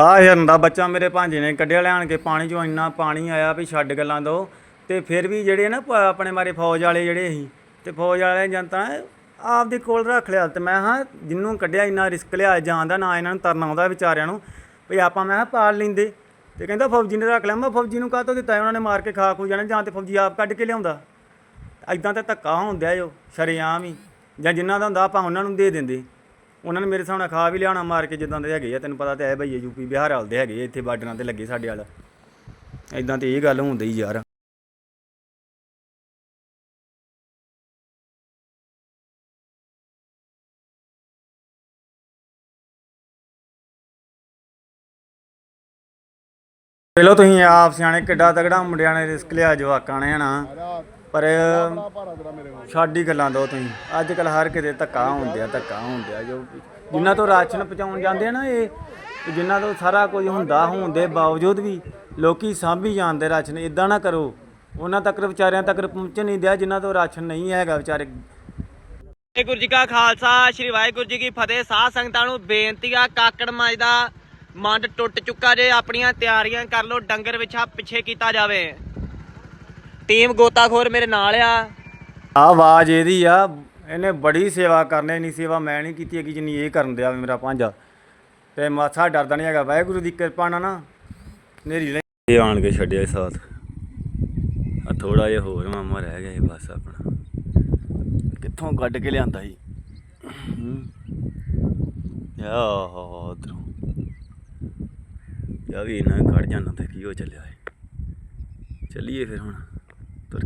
ਆ ਹਿਰਨ ਦਾ ਬੱਚਾ ਮੇਰੇ ਭਾਂਜੇ ਨੇ ਕੱਢਿਆ ਲਿਆਣ ਕੇ ਪਾਣੀ ਚੋਂ ਇੰਨਾ ਪਾਣੀ ਆਇਆ ਵੀ ਛੱਡ ਗੱਲਾਂ ਦੋ। ਤੇ ਫਿਰ ਵੀ ਜਿਹੜੇ ਨਾ ਪ- ਆਪਣੇ ਮਾਰੇ ਫੌਜ ਵਾਲੇ ਜਿਹੜੇ ਸੀ, ਤੇ ਫੌਜ ਵਾਲੇ ਜਨਤਾ ਨੇ ਆਪਦੇ ਕੋਲ ਰੱਖ ਲਿਆ। ਤੇ ਮੈਂ ਹਾਂ ਜਿੰਨੂੰ ਕੱਢਿਆ ਇੰਨਾ ਰਿਸਕ ਲਿਆ, ਜਾਣ ਦਾ ਨਾ ਇਹਨਾਂ ਨੂੰ ਤਰਨਾ ਆਉਂਦਾ ਵਿਚਾਰਿਆਂ ਨੂੰ, ਵੀ ਆਪਾਂ ਮੈਂ ਕਿਹਾ ਪਾਲ ਲੈਂਦੇ। ਤੇ ਕਹਿੰਦਾ ਫੌਜੀ ਨੇ ਰੱਖ ਲਿਆ, ਮੈਂ ਫੌਜੀ ਨੂੰ ਕਾਹਤੋਂ ਦਿੱਤਾ ਉਹਨਾਂ ਨੇ ਮਾਰ ਕੇ ਖਾ ਖੂ ਜਾਣਾ ਜਾਂ ਤੇ ਫੌਜੀ ਆਪ ਕੱਢ ਕੇ ਲਿਆਉਂਦਾ। ਐਦਾਂ ਤਾਂ ਧੱਕਾ ਹੁੰਦਾ ਜੋ ਸ਼ਰੇਆਮ ਹੀ ਜਾਂ ਜਿਨ੍ਹਾਂ ਦਾ ਹੁੰਦਾ ਆਪਾਂ ਉਹਨਾਂ ਨੂੰ ਦੇ ਦਿੰਦੇ। ਉਹਨਾਂ ਨੇ ਮੇਰੇ ਹਿਸਾਬ ਨਾਲ ਖਾ ਵੀ ਲਿਆਉਣਾ, ਮਾਰ ਕੇ ਜਿੱਦਾਂ ਦੇ ਹੈਗੇ ਆ, ਤੈਨੂੰ ਪਤਾ ਤੇ ਹੈ ਭਈਏ ਯੂਪੀ ਬਿਹਾਰ ਵਾਲ ਦੇ ਹੈਗੇ ਇੱਥੇ ਬਾਰਡਰਾਂ ਤੇ ਲੱਗੇ ਸਾਡੇ ਵਾਲ। ਐਦਾਂ ਤੇ ਇਹ ਗੱਲ ਹੁੰਦੀ ਯਾਰ। ਪਹਿਲਾਂ ਤੁਸੀਂ ਆਪ ਸਿਆਣੇ ਕਿੱਡਾ ਤਗੜਾ ਮੁੰਡਿਆਂ ਨੇ ਰਿਸਕ ਲਿਆ, ਜਵਾਕਾਂ ਨੇ ਹਨਾ। ਪਰ ਹੀ ਗੱਲਾਂ ਦੋ ਤੁਸੀਂ। ਅੱਜ ਕੱਲ ਹਰ ਕਿਤੇ ਧੱਕਾ ਹੁੰਦਿਆ ਧੱਕਾ ਹੁੰਦਿਆ ਜੋ ਜਿਨ੍ਹਾਂ ਤੋਂ ਰਾਸ਼ਨ ਪਹੁੰਚਾਉਣ ਜਾਂਦੇ ਆ ਨਾ ਇਹ ਜਿਨ੍ਹਾਂ ਤੋਂ ਸਾਰਾ ਕੁਝ ਹੁੰਦਾ ਹੋਣ ਦੇ ਬਾਵਜੂਦ ਵੀ ਲੋਕੀ ਸਾਂਭੀ ਜਾਂਦੇ ਰਾਸ਼ਨ ਇਦਾਂ ਨਾ ਕਰੋ। ਉਹਨਾਂ ਤੱਕ ਵਿਚਾਰਿਆਂ ਤੱਕ ਪਹੁੰਚਣ ਨਹੀਂ ਦਿਆ ਜਿਨ੍ਹਾਂ ਤੋਂ ਰਾਸ਼ਨ ਨਹੀਂ ਹੈਗਾ ਵਿਚਾਰੇ। ਵਾਹਿਗੁਰੂ ਜੀ ਕਾ ਖਾਲਸਾ ਸ੍ਰੀ ਵਾਹਿਗੁਰੂ ਜੀ ਕੀ ਫਤਿਹ। ਸਾਧ ਸੰਗਤਾਂ ਨੂੰ ਬੇਨਤੀ ਆ ਕਾਕੜ ਮਾਜ ਦਾ ਮੰਡ ਟੁੱਟ ਚੁੱਕਾ ਜੇ ਆਪਣੀਆਂ ਤਿਆਰੀਆਂ ਕਰ ਲਓ ਡੰਗਰ ਵਿਛਾ ਪਿੱਛੇ ਕੀਤਾ ਜਾਵੇ। ਟੀਮ ਗੋਤਾਖੋਰ ਮੇਰੇ ਨਾਲ ਆ। ਆ ਆਵਾਜ਼ ਇਹਦੀ ਆ ਇਹਨੇ ਬੜੀ ਸੇਵਾ ਕਰਨੀ ਨਹੀਂ ਸੇਵਾ ਮੈਂ ਨਹੀਂ ਕੀਤੀ ਹੈਗੀ ਜਿੰਨੀ ਇਹ ਕਰਨ ਦਿਆ ਮੇਰਾ ਭਾਂਜਾ। ਤੇ ਮਾਥਾ ਡਰਦਾ ਨਹੀਂ ਹੈਗਾ ਵਾਹਿਗੁਰੂ ਦੀ ਕਿਰਪਾ ਨਾਲ ਨਾ ਨੇਰੀ ਲੈ ਇਹ ਆਣ ਕੇ ਛੱਡਿਆ ਸਾਥ। ਆ ਥੋੜਾ ਜਿਹਾ ਹੋਰ ਮਾਮਾ ਰਹਿ ਗਿਆ ਸੀ ਬਸ ਆਪਣਾ। ਕਿੱਥੋਂ ਕੱਢ ਕੇ ਲਿਆਂਦਾ ਸੀ? ਯਾ ਉਧਰੋਂ। ਯਾ ਵੀ ਨਾ ਕੱਢ ਜਾਣਾ ਤੇ ਕੀ ਹੋ ਚੱਲਿਆ ਹੈ ਚੱਲੀਏ ਫਿਰ ਹੁਣ। ਤੁਰ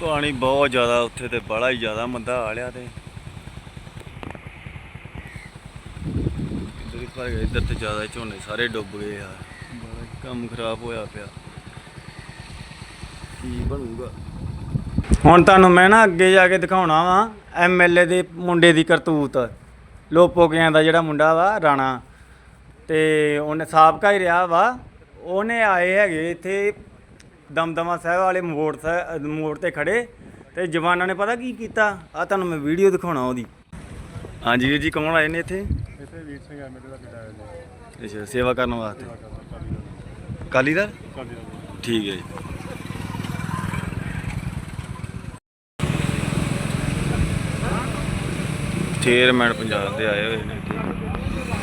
ਪਾਣੀ ਬਹੁਤ ਜ਼ਿਆਦਾ, ਉੱਥੇ ਤੇ ਬੜਾ ਹੀ ਜ਼ਿਆਦਾ ਮੰਦਾ ਹਾਲਿਆ ਤੇ। ਇੱਧਰ ਹੀ ਭਰ ਗਿਆ ਇੱਧਰ ਤੇ ਜ਼ਿਆਦਾ ਝੋਨੇ ਸਾਰੇ ਡੁੱਬ ਗਏ ਯਾਰ ਬੜਾ ਕੰਮ ਖਰਾਬ ਹੋਇਆ ਪਿਆ। ਕੀ ਬਣੂਗਾ? ਹੁਣ ਤੁਹਾਨੂੰ ਮੈਂ ਨਾ ਅੱਗੇ ਜਾ ਕੇ ਦਿਖਾਉਣਾ ਵਾ ਐਮਐਲਏ ਦੇ ਮੁੰਡੇ ਦੀ ਕਰਤੂਤ। ਲੋਪੋਕਿਆਂ ਦਾ ਜਿਹੜਾ ਮੁੰਡਾ ਵਾ, ਰਾਣਾ। ਤੇ ਉਹਨੇ ਸਾਬਕਾ ਹੀ ਰਿਹਾ ਵਾ। ਉਹਨੇ ਆਏ ਹੈਗੇ ਇੱਥੇ ਦਮਦਮਾ ਸਾਹਿਬ ਵਾਲੇ ਮੋੜ ਮੋੜ ਤੇ ਖੜੇ ਤੇ ਜਵਾਨਾਂ ਨੇ ਪਤਾ ਕੀ ਕੀਤਾ? ਆ ਤੁਹਾਨੂੰ ਮੈਂ ਵੀਡੀਓ ਦਿਖਾਉਣਾ ਉਹਦੀ। ਹਾਂਜੀ ਵੀਰ ਜੀ ਕੌਣ ਆਏ ਨੇ ਇੱਥੇ? ਇੱਥੇ ਵੀਰ ਸਿੰਘ ਐਮਐਲਏ ਦਾ ਬੇਟਾ ਹੈ ਜੀ। ਅੱਛਾ ਸੇਵਾ ਕਰਨ ਵਾਸਤੇ। ਕਾਲੀ ਦਾ। ਠੀਕ ਹੈ ਜੀ। ਚੇਅਰਮੈਨ ਪੰਜਾਬ ਦੇ ਆਏ ਹੋਏ ਨੇ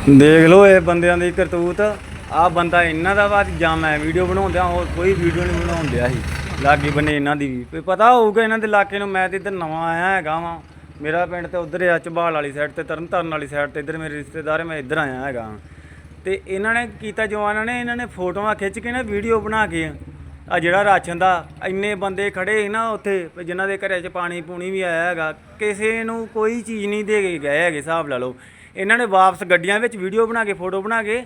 ਦੇਖ ਲਓ ਇਹ ਬੰਦਿਆਂ ਦੀ ਕਰਤੂਤ। ਆ ਬੰਦਾ ਇਹਨਾਂ ਦਾ ਵਾ ਜਾਂ ਮੈਂ ਵੀਡੀਓ ਬਣਾਉਂਦਿਆ, ਹੋਰ ਕੋਈ ਵੀਡੀਓ ਨਹੀਂ ਬਣਾਉਂਦਿਆ ਸੀ। ਲਾਗੇ ਬੰਨੇ ਇਹਨਾਂ ਦੀ ਵੀ। ਪਤਾ ਹੋਊਗਾ ਇਹਨਾਂ ਦੇ ਇਲਾਕੇ ਨੂੰ, ਮੈਂ ਤੇ ਇੱਧਰ ਨਵਾਂ ਆਇਆ ਹੈਗਾ ਵਾਂ। ਮੇਰਾ ਪਿੰਡ ਤੇ ਉਧਰ ਆ, ਝਬਾਲ ਵਾਲੀ ਸਾਈਡ ਤੇ, ਤਰਨਤਾਰਨ ਵਾਲੀ ਸਾਈਡ ਤੇ, ਇੱਧਰ ਮੇਰੇ ਰਿਸ਼ਤੇਦਾਰ ਮੈਂ ਇੱਧਰ ਆਇਆ ਹੈਗਾ ਤੇ ਇਹਨਾਂ ਨੇ ਕੀਤਾ, ਜਵਾਨਾਂ ਨੇ ਇਹਨਾਂ ਨੇ ਫੋਟੋਆਂ ਖਿੱਚ ਕੇ ਨਾ ਵੀਡੀਓ ਬਣਾ ਕੇ ਆ ਜਿਹੜਾ ਰਾਸ਼ਨ ਦਾ, ਇੰਨੇ ਬੰਦੇ ਖੜੇ ਸੀ ਨਾ ਉੱਥੇ, ਵੀ ਜਿਨ੍ਹਾਂ ਦੇ ਘਰੇ 'ਚ ਪਾਣੀ ਪੂਣੀ ਵੀ ਆਇਆ ਹੈਗਾ, ਕਿਸੇ ਨੂੰ ਕੋਈ ਚੀਜ਼ ਨਹੀਂ ਦੇ ਕੇ ਗਏ ਹੈਗੇ, ਹਿਸਾਬ ਲਾ ਲਓ। ਇਹਨਾਂ ਨੇ ਵਾਪਸ ਗੱਡੀਆਂ ਵਿੱਚ ਵੀਡੀਓ ਬਣਾ ਕੇ ਫੋਟੋ ਬਣਾ ਕੇ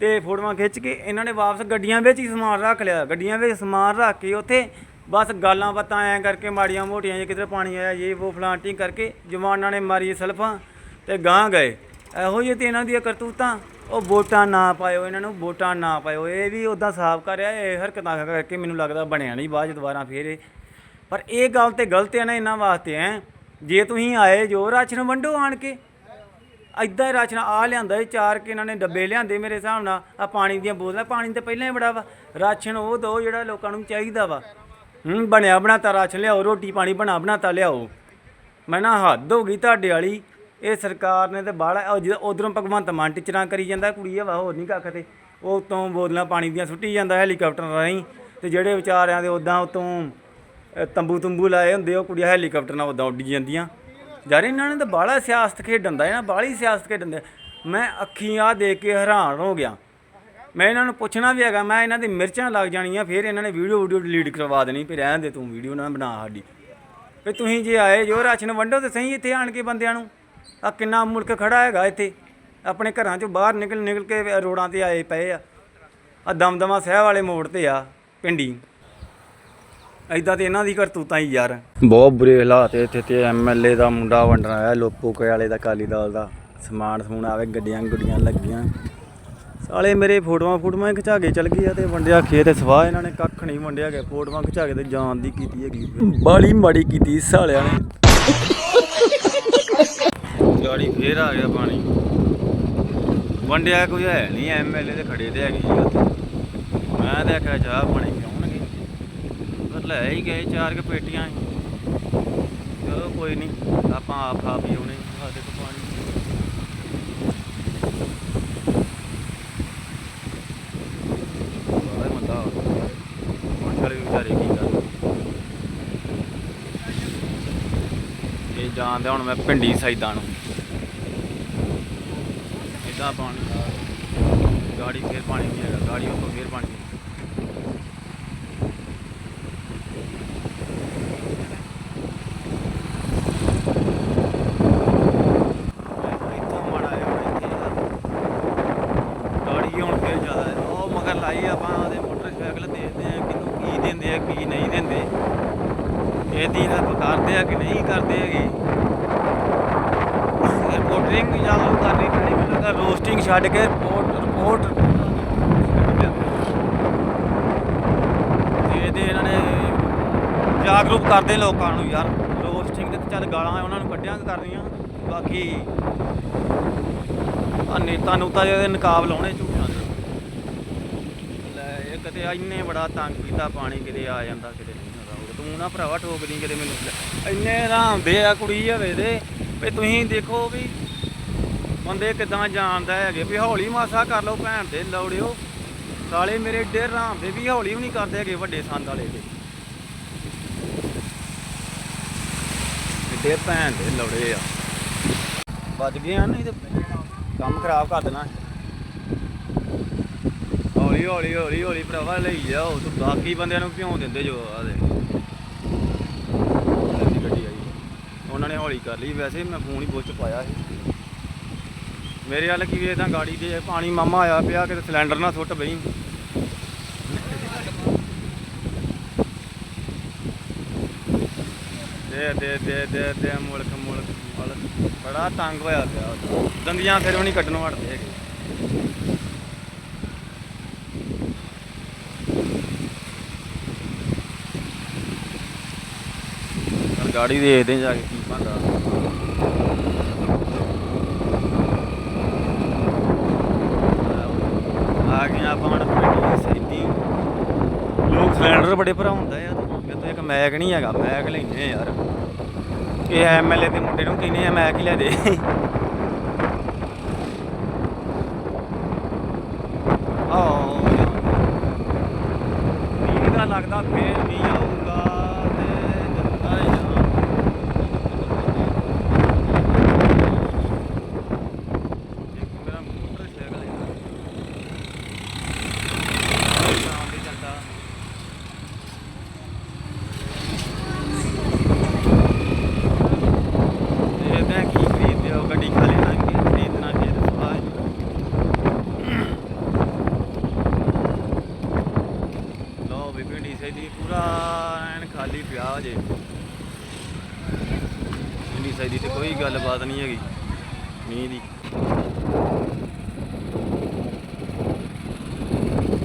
ਤੇ ਫੋਟੋਆਂ ਖਿੱਚ ਕੇ ਇਹਨਾਂ ਨੇ ਵਾਪਸ ਗੱਡੀਆਂ ਵਿੱਚ ਹੀ ਸਮਾਨ ਰੱਖ ਲਿਆ। ਗੱਡੀਆਂ ਵਿੱਚ ਸਮਾਨ ਰੱਖ ਕੇ ਉੱਥੇ ਬਸ ਗਾਲਾਂ ਬਾਤਾਂ ਐਂ ਕਰਕੇ ਮਾੜੀਆਂ ਮੋਟੀਆਂ ਜੇ ਕਿਤੇ ਪਾਣੀ ਆਇਆ ਇਹ ਉਹ ਫਲਾਂਟਿੰਗ ਕਰਕੇ ਜਵਾਨਾਂ ਨੇ ਮਾਰੀ ਸਲਫਾਂ ਤੇ ਗਾਂ ਗਏ। ਇਹੋ ਜਿਹੇ ਤੇ ਇਹਨਾਂ ਦੀਆਂ ਕਰਤੂਤਾਂ। ਉਹ ਵੋਟਾਂ ਨਾ ਪਾਇਓ, ਇਹਨਾਂ ਨੂੰ ਵੋਟਾਂ ਨਾ ਪਾਇਓ। ਇਹ ਵੀ ਉਦਾਂ ਸਾਫ਼ ਕਰ ਰਿਹਾ, ਇਹ ਹਰਕਤਾਂ ਕਰਕੇ ਮੈਨੂੰ ਲੱਗਦਾ ਬਣਿਆ ਨਹੀਂ, ਬਾਅਦ 'ਚ ਦੁਬਾਰਾ ਫੇਰ ਇਹ। ਪਰ ਇਹ ਗੱਲ ਤੇ ਗਲਤ ਹੈ ਨਾ ਇਹਨਾਂ ਵਾਸਤੇ, ਹੈ। ਜੇ ਤੁਸੀਂ ਆਏ ਜੋ ਰਾਸ਼ਨ ਵੰਡੋ ਆਣ ਕੇ ਐਦਾਂ ਹੀ ਰਾਸ਼ਨ ਆ ਲਿਆਂਦਾ ਇਹ ਚਾਰ ਕੇ ਇਹਨਾਂ ਨੇ ਡੱਬੇ ਲਿਆਂਦੇ ਮੇਰੇ ਹਿਸਾਬ ਨਾਲ ਆ ਪਾਣੀ ਦੀਆਂ ਬੋਤਲਾਂ, ਪਾਣੀ ਤਾਂ ਪਹਿਲਾਂ ਹੀ ਬੜਾ ਵਾ, ਰਾਸ਼ਨ ਉਹ ਦੋ ਜਿਹੜਾ ਲੋਕਾਂ ਨੂੰ ਚਾਹੀਦਾ ਵਾ। ਹੂੰ, ਬਣਿਆ ਬਣਾਤਾ ਰਾਸ਼ਨ ਲਿਆਓ, ਰੋਟੀ ਪਾਣੀ ਬਣਾ ਬਣਾਤਾ ਲਿਆਓ। ਮੈਂ ਨਾ ਹੱਦ ਹੋ ਗਈ ਤੁਹਾਡੇ ਵਾਲੀ, ਇਹ ਸਰਕਾਰ ਨੇ ਤੇ ਬਾਹਲਾ ਜਦੋਂ ਉਧਰੋਂ ਭਗਵੰਤ ਮਾਨ ਟੀਚਰਾਂ ਕਰੀ ਜਾਂਦਾ, ਕੁੜੀ ਆ ਵਾ, ਹੋਰ ਨਹੀਂ ਕੱਖ ਤੇ, ਉਹ ਤੋਂ ਬੋਤਲਾਂ ਪਾਣੀ ਦੀਆਂ ਸੁੱਟੀ ਜਾਂਦਾ ਹੈਲੀਕਾਪਟਰ ਰਾਹੀਂ, ਤੇ ਜਿਹੜੇ ਵਿਚਾਰਿਆਂ ਦੇ ਉਦਾਂ ਉਤੋਂ ਤੰਬੂ ਤੰਬੂ ਲਾਏ ਹੁੰਦੇ, ਉਹ ਕੁੜੀਆਂ ਹੈਲੀਕਾਪਟਰ ਨਾਲ ਉਦਾਂ ਉੱਡੀ ਜਾਂਦੀਆਂ। ਯਾਰ ਇਹਨਾਂ ਨੇ ਤਾਂ ਬਾਹਲਾ ਸਿਆਸਤ ਖੇਡਣ ਦਾ, ਇਹਨਾਂ ਬਾਹਲੀ ਸਿਆਸਤ ਖੇਡਣ ਦਾ। ਮੈਂ ਅੱਖੀਂ ਆ ਦੇਖ ਕੇ ਹੈਰਾਨ ਹੋ ਗਿਆ। ਮੈਂ ਇਹਨਾਂ ਨੂੰ ਪੁੱਛਣਾ ਵੀ ਹੈਗਾ, ਮੈਂ ਇਹਨਾਂ ਦੀ ਮਿਰਚਾਂ ਲੱਗ ਜਾਣੀਆਂ, ਫਿਰ ਇਹਨਾਂ ਨੇ ਵੀਡੀਓ ਵੀਡੀਓ ਡਿਲੀਟ ਕਰਵਾ ਦੇਣੀ, ਵੀ ਰਹਿਣ ਦੇ ਤੂੰ, ਵੀਡੀਓ ਨਾ ਬਣਾ ਸਾਡੀ। ਵੀ ਤੁਸੀਂ ਜੇ ਆਏ, ਜੋ ਰਾਸ਼ਨ ਵੰਡੋ ਤੇ ਸਹੀ ਇੱਥੇ ਆਣ ਕੇ ਬੰਦਿਆਂ ਨੂੰ। ਆ ਕਿੰਨਾ ਮੁਲਕ ਖੜਾ ਹੈਗਾ ਇੱਥੇ। ਆਪਣੇ ਘਰਾਂ ਚੋਂ ਬਾਹਰ ਨਿਕਲ ਨਿਕਲ ਕੇ ਰੋਡਾਂ ਤੇ ਆਏ ਪਏ ਆ। ਆ ਦਮਦਮਾ ਸਾਹਿਬ ਵਾਲੇ ਮੋੜ ਤੇ ਆ, ਪਿੰਡੀ। ਐਦਾਂ ਤੇ ਇਹਨਾਂ ਦੀ ਕਰਤੂਤਾਂ ਹੀ ਯਾਰ। ਬਹੁਤ ਬੁਰੇ ਹਾਲਾਤ ਇੱਥੇ ਤੇ ਐਮਐਲਏ ਦਾ ਮੁੰਡਾ ਵੰਡਣ ਆਇਆ ਲੋਪੋ ਵਾਲੇ ਦਾ ਕਾਲੀ ਦਾਲ ਦਾ। ਸਮਾਨ ਸਮੂਨ ਆਵੇ ਗੱਡੀਆਂ ਗੁੱਡੀਆਂ ਲੱਗੀਆਂ। ਸਾਲੇ ਮੇਰੇ ਫੋਟੋਆਂ ਫੋਟੋਆਂ ਖਿਚਾ ਕੇ ਚਲ ਗਏ ਆ ਤੇ ਵੰਡਿਆ ਖੇਤ ਸਵਾਹ ਇਹਨਾਂ ਨੇ, ਕੱਖ ਨਹੀਂ ਵੰਡਿਆ ਗਿਆ। ਫੋਟੋਆਂ ਖਿਚਾ ਕੇ ਤੇ ਜਾਨ ਦੀ ਕੀਤੀ ਹੈਗੀ। ਬਾਲੀ ਮਾੜੀ ਕੀਤੀ ਸਾਲਿਆਂ ਨੇ। ਗਾੜੀ ਫੇਰ ਆ ਗਿਆ ਪਾਣੀ। ਵੰਡਿਆ ਕੋਈ ਹੈ ਨਹੀਂ ਐਮਐਲਏ ਦੇ ਖੜੇ ਤੇ ਹੈਗੇ ਮੈਂ ਤਾਂ ਆਖਿਆ ਚਾਹ ਪਾਣੀ ਪਿਆਉਣਗੇ ਲੈ ਹੀ ਗਏ ਚਾਰ ਕੇ ਪੇਟੀਆਂ ਚਲੋ ਕੋਈ ਨਹੀਂ ਆਪਾਂ ਆਪ ਖਾ ਪੀ ਆਉਣੇ ਸਾਡੇ ਤੋਂ ਪਾਣੀ ਬੜਾ ਹੁਣ ਵਿਚਾਰੇ ਕੀ ਕਰਨ ਇਹ ਮੈਂ ਪਿੰਡੀ ਸਾਈਦਾਂ ਨੂੰ। ਇਦਾਂ ਪਾਣੀ ਆ। ਗਾੜੀ ਫੇਰ ਪਾਣੀ ਨਹੀਂ ਹੈਗਾ ਗਾੜੀ ਉੱਪਰ ਫੇਰ ਪਾਣੀ ਇੱਥੋਂ ਮਾੜਾ ਜਿਹਾ ਹੁਣ ਇੱਥੇ ਆ। ਗਾੜੀ ਹੁਣ ਫੇਰ ਜ਼ਿਆਦਾ ਹੈ। ਉਹ ਮਗਰ ਲਾਈ ਆਪਾਂ ਉਹਦੇ ਮੋਟਰਸਾਈਕਲ ਦੇਖਦੇ ਆ ਕਿਹਨੂੰ ਕੀ ਦਿੰਦੇ ਆ ਕੀ ਨਹੀਂ ਦਿੰਦੇ ਇਹ ਦੀ ਹੈਲਪ ਕਰਦੇ ਆ ਕਿ ਨਹੀਂ ਕਰਦੇ ਹੈਗੇ ਰਿਪੋਰਟਿੰਗ ਚਾਲੂ ਕਰਨੀ ਪੈਣੀ ਮੈਨੂੰ ਲੱਗਾ ਰੋਸਟਿੰਗ ਛੱਡ ਕੇ ਰਿਪੋਰਟ ਰਿਪੋਰਟ ਤੇ ਇਹਦੇ ਇਹਨਾਂ ਨੇ ਜਾਗਰੂਕ ਕਰਦੇ ਲੋਕਾਂ ਨੂੰ ਯਾਰ। ਰੋਸਟਿੰਗ ਤੇ ਚੱਲ ਗਾਲਾਂ ਉਹਨਾਂ ਨੂੰ ਕੱਢਿਆ ਕਰਨੀਆਂ। ਬਾਕੀ ਆ ਨੇਤਾ ਨੂਤਾ ਜਿਹਦੇ ਨਕਾਬ ਲਾਉਣੇ ਝੂਠਾਂ ਦੇ। ਲੈ, ਇਹ ਕਿਤੇ ਇੰਨੇ ਬੜਾ ਤੰਗ ਕੀਤਾ ਪਾਣੀ ਕਿਤੇ ਆ ਜਾਂਦਾ, ਕਿਤੇ ਨਹੀਂ ਆਉਂਦਾ ਤੂੰ ਨਾ ਭਰਾਵਾ ਠੋਕਦੀ ਕਿਤੇ ਮੈਨੂੰ। ਲੈ। ਇੰਨੇ ਹਰਾਮਦੇ ਆ ਕੁੜੀ ਹਵੇ ਦੇ। ਵੀ ਤੁਸੀਂ ਦੇਖੋ ਵੀ ਬੰਦੇ ਕਿਦਾਂ ਜਾਣਦਾ ਹੈਗੇ? ਵੀ ਹੌਲੀ ਮਾਸਾ ਕਰ ਲਓ ਭੈਣ ਦੇ, ਲੌੜਿਓ। ਸਾਲੇ ਮੇਰੇ ਏਡੇ ਹਰਾਮਦੇ ਵੀ ਹੌਲੀ ਵੀ ਨਹੀਂ ਕਰਦੇ ਹੈਗੇ ਵੱਡੇ ਸੰਦ ਵਾਲੇ ਦੇ। ਏਡੇ ਭੈਣ ਦੇ ਲੌੜੇ ਆ। ਵੱਜ ਗਏ ਆ ਨਹੀਂ ਤੇ ਕੰਮ ਖਰਾਬ ਕਰ ਦੇਣਾ। ਹੌਲੀ ਹੌਲੀ ਹੌਲੀ ਹੌਲੀ ਭਰਾਵਾ ਲਈ ਜਾਓ ਤੂੰ ਬਾਕੀ ਬੰਦਿਆਂ ਨੂੰ ਭਿਉਂ ਦਿੰਦੇ ਜੋ ਆ ਦੇ। ਗੱਡੀ ਆਈ। ਉਹਨਾਂ ਨੇ ਹੌਲੀ ਕਰ ਲਈ। ਵੈਸੇ ਮੈਂ ਫੋਨ ਹੀ ਬੁੱਚ ਪਾਇਆ ਸੀ। ਮੇਰੇ ਵੱਲ ਕੀ ਵੇਖਦਾ ਗਾੜੀ ਦੇ ਪਾਣੀ ਮਾਮਾ ਆਇਆ ਪਿਆ, ਕਿਤੇ ਸਿਲੰਡਰ ਨਾ ਸੁੱਟ ਬਈ। ਦੇ ਦੇ ਦੇ ਦੇ ਦੇ, ਮੁਲਕ ਮੁਲਕ ਮੁਲਕ। ਬੜਾ ਤੰਗ ਹੋਇਆ ਪਿਆ ਦੰਦੀਆਂ ਫਿਰ ਵੀ ਨਹੀਂ ਕੱਢਣੋਂ ਹਟਦੇ ਹੈਗੇ। ਗਾੜੀ ਦੇਖਦੇ ਜਾ ਕੇ ਕੀ ਬਣਦਾ। ਆ ਗਏ ਆਪਾਂ ਹੁਣ ਪਿੰਡੀ ਸੈਂਦੀ ਲੋਕ ਸਿਲੰਡਰ ਬੜੇ ਭਰਾ ਹੁੰਦਾ ਯਾਰ ਕਹਿੰਦੇ ਇੱਕ ਮੈਗ ਨਹੀਂ ਹੈਗਾ ਮੈਗ ਲੈਨੇ ਯਾਰ। ਇਹ ਐਮਐਲਏ ਦੇ ਮੁੰਡੇ ਨੂੰ ਕਹਿੰਦੇ ਆ ਮੈਗ ਹੀ ਲੈ ਦੇ ਆਹ ਮੀਂਹ ਦਾ ਲੱਗਦਾ ਫੇਰ ਮੀਂਹ ਆਊਗਾ ਤੇ ਜਨਤਾ ਹੀ ਆ ਇੱਕ ਮੇਰਾ ਮੋਟਰਸਾਈਕਲ ਹੈ ਸ਼ਾਮ ਦੀ ਜਨਤਾ ਦੇਖਦੇ ਹਾਂ ਕੀ ਖਰੀਦਦੇ ਹੋ ਗੱਡੀ ਖਾ ਲੈਣਾ ਕਿ ਖਰੀਦਣਾ ਕਿ ਦੱਸੋ ਅੱਜ ਲੋ ਵੀ ਪਿੰਡੀ ਸੈਦੀ ਪੂਰਾ ਐਨ ਖਾਲੀ ਪਿਆ ਜੇ ਪਿੰਡੀ ਸੈਦੀ ਤੇ ਕੋਈ ਗੱਲਬਾਤ ਨਹੀਂ ਹੈਗੀ ਮੀਂਹ ਦੀ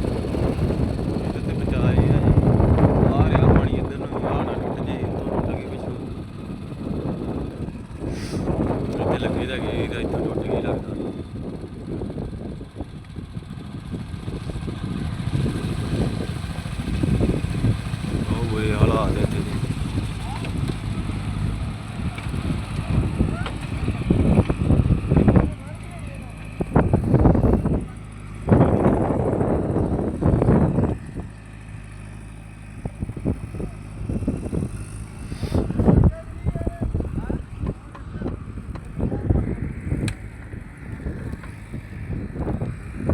ਇਹਦੇ ਤੇ ਬਚਾ ਹੀ ਆ ਜੀ ਆ ਰਿਹਾ ਪਾਣੀ ਇੱਧਰ ਨੂੰ ਆ ਨਾ ਟੁੱਟ ਜੇ ਇੱਥੋਂ ਟੁੱਟ ਗਈ ਪਿੱਛੋਂ ਇੱਥੇ ਲੱਗੇ ਤਾਂ ਗਏ ਤਾਂ ਇੱਥੋਂ ਟੁੱਟ ਗਈ ਲੱਗਦਾ ਬਹੁਤ ਬੁਰੇ ਹਾਲਾਤ ਹੈ ਇੱਥੇ ਦੇ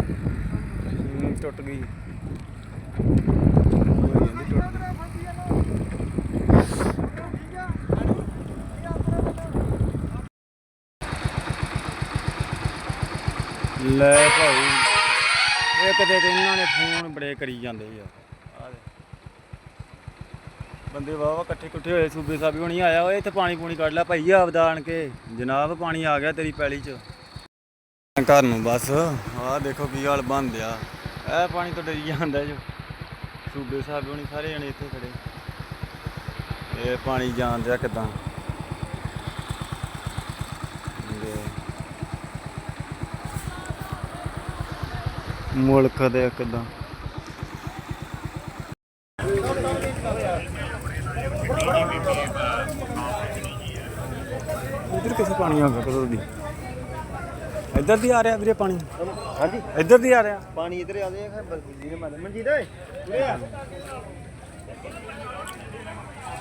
ਹੂੰ, ਟੁੱਟ ਗਈ ਹੋਈ ਜਾਂਦੀ ਟੁੱਟ ਗਈ। ਲੈ ਭਾਈ। ਇੱਕ ਤੇ ਇਹਨਾਂ ਨੇ ਫੋਨ ਬੜੇ ਕਰੀ ਜਾਂਦੇ ਆ। ਬੰਦੇ ਵਾਵਾ ਇਕੱਠੇ ਇਕੱਠੇ ਹੋਏ ਸੂਬੇ ਸਾਬੀ ਹੋਣੀ ਆਇਆ ਓਏ ਇੱਥੇ ਪਾਣੀ ਪੂਣੀ ਕੱਢ ਲੈ ਭਾਈ ਆਪਦਾ ਆਣ ਕੇ। ਜਨਾਬ ਪਾਣੀ ਆ ਗਿਆ ਤੇਰੀ ਪੈਲੀ 'ਚ। ਘਰ ਨੂੰ ਬਸ। ਆਹ ਦੇਖੋ ਕੀ ਹਾਲ ਬਣਦਿਆ ਇਹ ਪਾਣੀ ਤੋਂ ਡਰੀ ਜਾਂਦਾ ਜੋ। ਸੂਬੇ ਸਾਹਿਬ ਹੋਣੀ ਸਾਰੇ ਜਣੇ ਇੱਥੇ ਖੜੇ। ਇਹ ਪਾਣੀ ਜਾਣ ਦਿਆ ਕਿਦਾਂ? ਮੁਲਕ ਦੇ ਕਿਦਾਂ ਇਧਰ ਕਿੱਥੇ ਪਾਣੀ ਆ ਗਿਆ ਕਦੋਂ ਦੀ? ਇੱਧਰ ਦੀ ਆ ਰਿਹਾ ਵੀਰੇ ਪਾਣੀ। ਹਾਂਜੀ। ਇੱਧਰ ਦੀ ਆ ਰਿਹਾ। ਪਾਣੀ ਇਧਰ ਆ ਬਲਜੀ ਨੇ ਮਾਰੇ ਮਨਜੀਤ ਓਏ ਉਰੇ ਆ।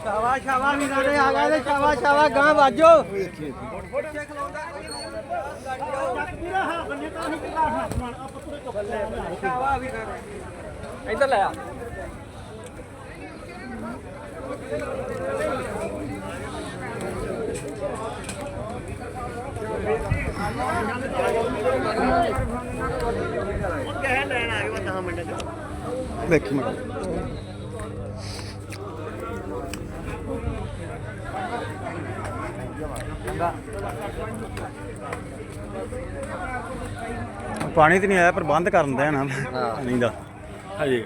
ਸ਼ਾਵਾ ਸ਼ਾਵਾ ਵੀ ਨਾਲੇ ਆ ਗਏ ਸ਼ਾਵਾ ਸ਼ਾਵਾ ਗਾਂ ਵਾਜੋ। ਇੱਧਰ ਲੈ ਆ ਦੇਖੀ ਮੈਂ। ਪਾਣੀ ਤੇ ਨਹੀਂ ਆਇਆ ਪਰ ਬੰਦ ਕਰਨ ਦਾ ਨਾ। ਪਾਣੀ ਦਾ। ਹਜੇ।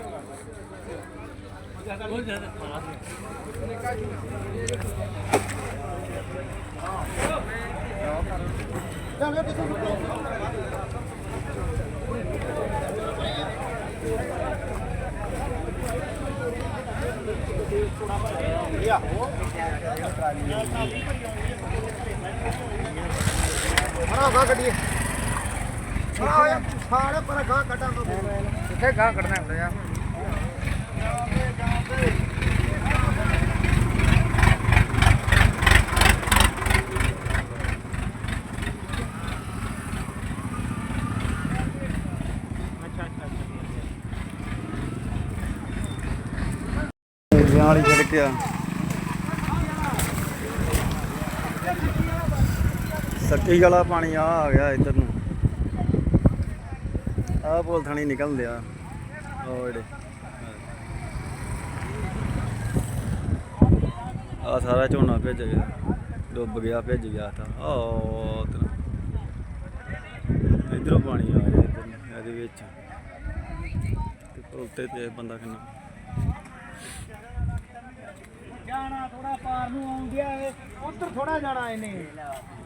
ਹਣਾ ਗਾ ਕੱਢੀਏ ਹਣਾ ਹੋਇਆ ਸਾਰੇ ਪਰ ਗਾ ਕੱਢਾਂ ਤੋਂ ਕਿੱਥੇ ਗਾ ਕੱਢਣਾ ਹੁੰਦਾ ਯਾਰ ਵਿਆਹ ਵਾਲੀ ਸੜਕ ਆ ਸੱਕੀ ਵਾਲਾ ਪਾਣੀ ਆ ਆ ਗਿਆ ਇੱਧਰ ਨੂੰ। ਆਹ ਪੁਲ ਥਾਣੀ ਨਿਕਲ ਲਿਆ ਉਹ ਜਿਹੜੇ ਆ ਸਾਰਾ ਝੋਨਾ ਭਿੱਜ ਗਿਆ। ਡੁੱਬ ਗਿਆ ਭਿੱਜ ਗਿਆ ਤਾਂ। ਤਰ੍ਹਾਂ ਇਧਰੋਂ ਪਾਣੀ ਆ ਰਿਹਾ ਇਹਦੇ ਵਿੱਚ। ਤੇ ਪੁਲ ਤੇ ਬੰਦਾ ਕਿੰਨਾ। ਜਾਣਾ ਥੋੜਾ ਪਾਰ ਨੂੰ ਆਉਂਦਿਆ ਉਧਰ ਥੋੜਾ ਜਾਣਾ ਇਹਨੇ।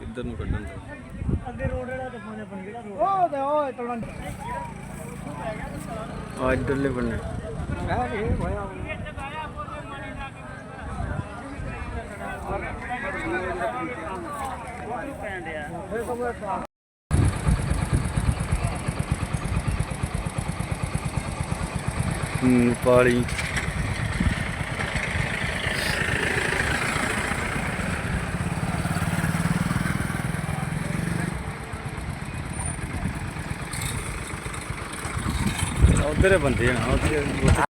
ਇੱਧਰ ਨੂੰ ਕੱਢਣ ਦਾ। ਅੱਗੇ ਰੋਡ ਜਿਹੜਾ ਤੇ ਪਾਣੀ ਬਣ ਜਿਹੜਾ ਰੋਡ। ਉਹ ਤੇ ਉਹ ਤਲਵੰਡ ਆ ਇੱਧਰਲੇ ਬੰਨੇ। ਇਹ ਹੋਇਆ। ਹੂੰ ਪਾਲੀ। ਉਧਰ ਬੰਦੇ ਨਾ ਉਧਰ